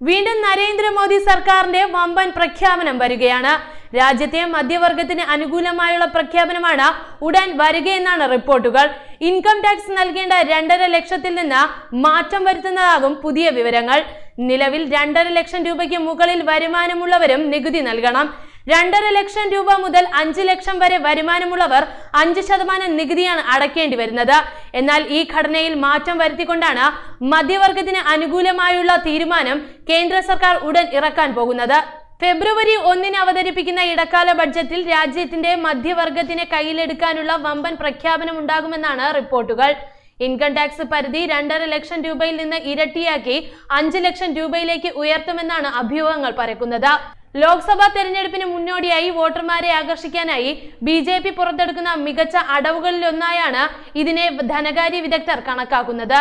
വീണ്ടും നരേന്ദ്രമോദി സർക്കാരിന്റെ വമ്പൻ പ്രഖ്യാപനം വരികയാണ്. രാജ്യത്തെ മധ്യവർഗത്തിന് അനുകൂലമായുള്ള പ്രഖ്യാപനമാണ് ഉടൻ വരികയെന്നാണ് റിപ്പോർട്ടുകൾ. ഇൻകം ടാക്സ് നൽകേണ്ട രണ്ടര ലക്ഷത്തിൽ നിന്ന് മാറ്റം വരുത്തുന്നതാകും പുതിയ വിവരങ്ങൾ. നിലവിൽ രണ്ടര ലക്ഷം രൂപയ്ക്ക് മുകളിൽ വരുമാനമുള്ളവരും നികുതി നൽകണം. രണ്ടര ലക്ഷം രൂപ മുതൽ അഞ്ച് ലക്ഷം വരെ വരുമാനമുള്ളവർ അഞ്ച് ശതമാനം നികുതിയാണ് അടയ്ക്കേണ്ടി വരുന്നത്. എന്നാൽ ഈ ഘടനയിൽ മാറ്റം വരുത്തിക്കൊണ്ടാണ് മധ്യവർഗത്തിന് അനുകൂലമായുള്ള തീരുമാനം കേന്ദ്ര സർക്കാർ ഉടൻ ഇറക്കാൻ പോകുന്നത്. ഫെബ്രുവരി ഒന്നിന് അവതരിപ്പിക്കുന്ന ഇടക്കാല ബഡ്ജറ്റിൽ രാജ്യത്തിന്റെ മധ്യവർഗത്തിനെ കയ്യിലെടുക്കാനുള്ള വമ്പൻ പ്രഖ്യാപനം ഉണ്ടാകുമെന്നാണ് റിപ്പോർട്ടുകൾ. ഇൻകം ടാക്സ് പരിധി രണ്ടര ലക്ഷം രൂപയിൽ നിന്ന് ഇരട്ടിയാക്കി അഞ്ച് ലക്ഷം രൂപയിലേക്ക് ഉയർത്തുമെന്നാണ് അഭ്യൂഹങ്ങൾ പരക്കുന്നത്. ലോക്സഭാ തെരഞ്ഞെടുപ്പിന് മുന്നോടിയായി വോട്ടർമാരെ ആകർഷിക്കാനായി ബി ജെ പി പുറത്തെടുക്കുന്ന മികച്ച അടവുകളിലൊന്നായാണ് ഇതിനെ ധനകാര്യ വിദഗ്ധർ കണക്കാക്കുന്നത്.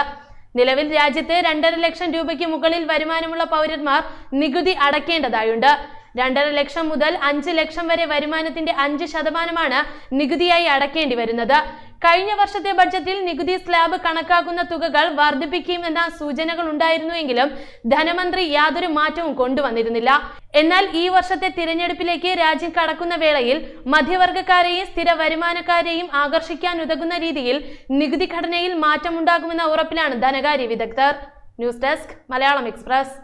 നിലവിൽ രാജ്യത്ത് രണ്ടര ലക്ഷം രൂപയ്ക്ക് മുകളിൽ വരുമാനമുള്ള പൗരന്മാർ നികുതി അടയ്ക്കേണ്ടതായുണ്ട് രണ്ടര ലക്ഷം മുതൽ അഞ്ച് ലക്ഷം വരെ വരുമാനത്തിന്റെ അഞ്ച് ശതമാനമാണ് നികുതിയായി അടയ്ക്കേണ്ടി വരുന്നത്. കഴിഞ്ഞ വർഷത്തെ ബഡ്ജറ്റിൽ നികുതി സ്ലാബ് കണക്കാക്കുന്ന തുകകൾ വർദ്ധിപ്പിക്കുമെന്ന സൂചനകൾ ഉണ്ടായിരുന്നുവെങ്കിലും ധനമന്ത്രി യാതൊരു മാറ്റവും കൊണ്ടുവന്നിരുന്നില്ല. എന്നാൽ ഈ വർഷത്തെ തിരഞ്ഞെടുപ്പിലേക്ക് രാജ്യം കടക്കുന്ന വേളയിൽ മധ്യവർഗക്കാരെയും സ്ഥിര വരുമാനക്കാരെയും ആകർഷിക്കാൻ ഉതകുന്ന രീതിയിൽ നികുതി ഘടനയിൽ മാറ്റമുണ്ടാകുമെന്ന ഉറപ്പിലാണ് ധനകാര്യ വിദഗ്ധർ. News desk Malayalam Express.